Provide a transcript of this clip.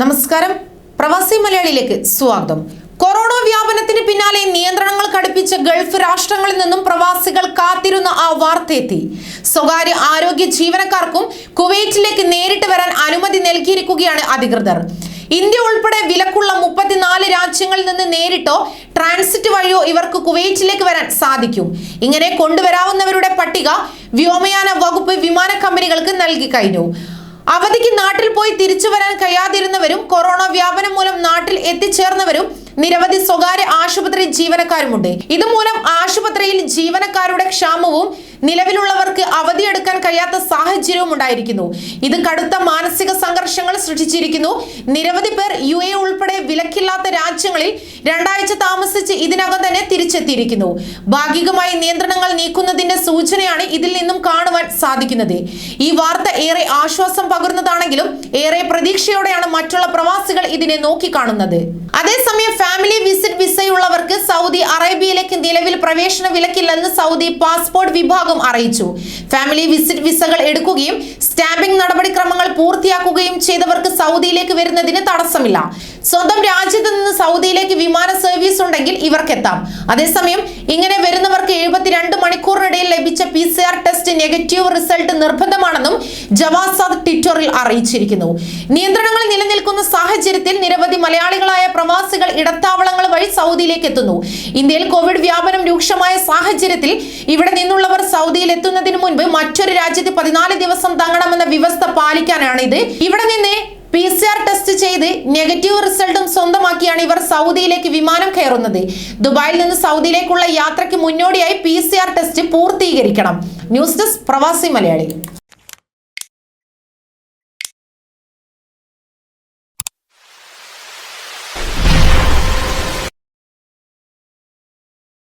നമസ്കാരം. പ്രവാസി മലയാളിയിലേക്ക് സ്വാഗതം. കൊറോണ വ്യാപനത്തിന് പിന്നാലെ നിയന്ത്രണങ്ങൾ കടുപ്പിച്ച ഗൾഫ് രാഷ്ട്രങ്ങളിൽ നിന്നും പ്രവാസികൾ കാത്തിരുന്ന ആ വാർത്തയെത്തി. സ്വകാര്യ ആരോഗ്യ ജീവനക്കാർക്കും കുവൈറ്റിലേക്ക് നേരിട്ട് വരാൻ അനുമതി നൽകിയിരിക്കുകയാണ് അധികൃതർ. ഇന്ത്യ ഉൾപ്പെടെ വിലക്കുള്ള മുപ്പത്തിനാല് രാജ്യങ്ങളിൽ നിന്ന് നേരിട്ടോ ട്രാൻസിറ്റ് വഴിയോ ഇവർക്ക് കുവൈറ്റിലേക്ക് വരാൻ സാധിക്കും. ഇങ്ങനെ കൊണ്ടുവരാവുന്നവരുടെ പട്ടിക വ്യോമയാന വകുപ്പ് വിമാന കമ്പനികൾക്ക് നൽകി കഴിഞ്ഞു. അവധിക്ക് നാട്ടിൽ പോയി തിരിച്ചു വരാൻ കഴിയാതിരുന്നവരും കൊറോണ വ്യാപനം മൂലം നാട്ടിൽ എത്തിച്ചേർന്നവരും നിരവധി സ്വകാര്യ ആശുപത്രി ജീവനക്കാരുമുണ്ട്. ഇതുമൂലം ആശുപത്രിയിൽ ജീവനക്കാരുടെ ക്ഷാമവും നിലവിലുള്ളവർക്ക് അവധിയെടുക്കാൻ കഴിയാത്ത സാഹചര്യവും ഉണ്ടായിരിക്കുന്നു. ഇത് കടുത്ത മാനസിക സംഘർഷങ്ങൾ സൃഷ്ടിച്ചിരിക്കുന്നു. നിരവധി പേർ യു എ ഉൾപ്പെടെ വിലക്കില്ലാത്ത രാജ്യങ്ങളിൽ രണ്ടാഴ്ച താമസിച്ച് ഇതിനകം തന്നെ തിരിച്ചെത്തിയിരിക്കുന്നു. ഭാഗികമായി നിയന്ത്രണങ്ങൾ നീക്കുന്നതിന്റെ സൂചനയാണ് ഇതിൽ നിന്നും കാണുവാൻ സാധിക്കുന്നത്. ഈ വാർത്ത ഏറെ ആശ്വാസം പകർന്നതാണെങ്കിലും ഏറെ പ്രതീക്ഷയോടെയാണ് മറ്റുള്ള പ്രവാസികൾ ഇതിനെ നോക്കിക്കാണുന്നത്. അതേസമയം ഫാമിലി വിസിറ്റ് വിസയുള്ളവർക്ക് സൗദി അറേബ്യയിലേക്ക് നിലവിൽ പ്രവേശന വിലക്കില്ലെന്ന് സൗദി പാസ്പോർട്ട് വിഭാഗം അറിയിച്ചു. ഫാമിലി വിസിറ്റ് വിസകൾ എടുക്കുകയും സ്റ്റാമ്പിംഗ് നടപടിക്രമങ്ങൾ പൂർത്തിയാക്കുകയും ചെയ്തവർക്ക് സൗദിയിലേക്ക് വരുന്നതിന് തടസ്സമില്ല. സ്വന്തം രാജ്യത്ത് നിന്ന് സൗദിയിലേക്ക് വിമാന സർവീസ് ഉണ്ടെങ്കിൽ ഇവർക്കെത്താം. അതേസമയം ഇങ്ങനെ വരുന്നവർക്ക് എഴുപത്തിരണ്ട് മണിക്കൂറിനിടയിൽ ലഭിച്ച P C R test negative result നിർബന്ധമാണെന്നും ജവാസാദ് ട്വിറ്ററിൽ അറിയിച്ചിരിക്കുന്നു. നിയന്ത്രണങ്ങൾ നിലനിൽക്കുന്ന സാഹചര്യത്തിൽ നിരവധി മലയാളികളായ പ്രവാസികൾ ഇടത്താവളങ്ങൾ വഴി സൗദിയിലേക്ക് എത്തുന്നു. ഇന്ത്യയിൽ കോവിഡ് വ്യാപനം രൂക്ഷമായ സാഹചര്യത്തിൽ ഇവിടെ നിന്നുള്ളവർ സൗദിയിൽ എത്തുന്നതിന് മുൻപ് മറ്റൊരു രാജ്യത്ത് പതിനാല് ദിവസം തങ്ങണമെന്ന വ്യവസ്ഥ പാലിക്കാനാണ് ഇത് ഇവിടെ നിന്ന് പി സി ആർ ടെസ്റ്റ് ചെയ്ത് നെഗറ്റീവ് റിസൾട്ടും സ്വന്തമാക്കിയാണ് ഇവർ സൗദിയിലേക്ക് വിമാനം കയറുന്നത്. ദുബായിൽ നിന്ന് സൗദിയിലേക്കുള്ള യാത്രയ്ക്ക് മുന്നോടിയായി P test പൂർത്തീകരിക്കണം. News desk Pravasi Malayali.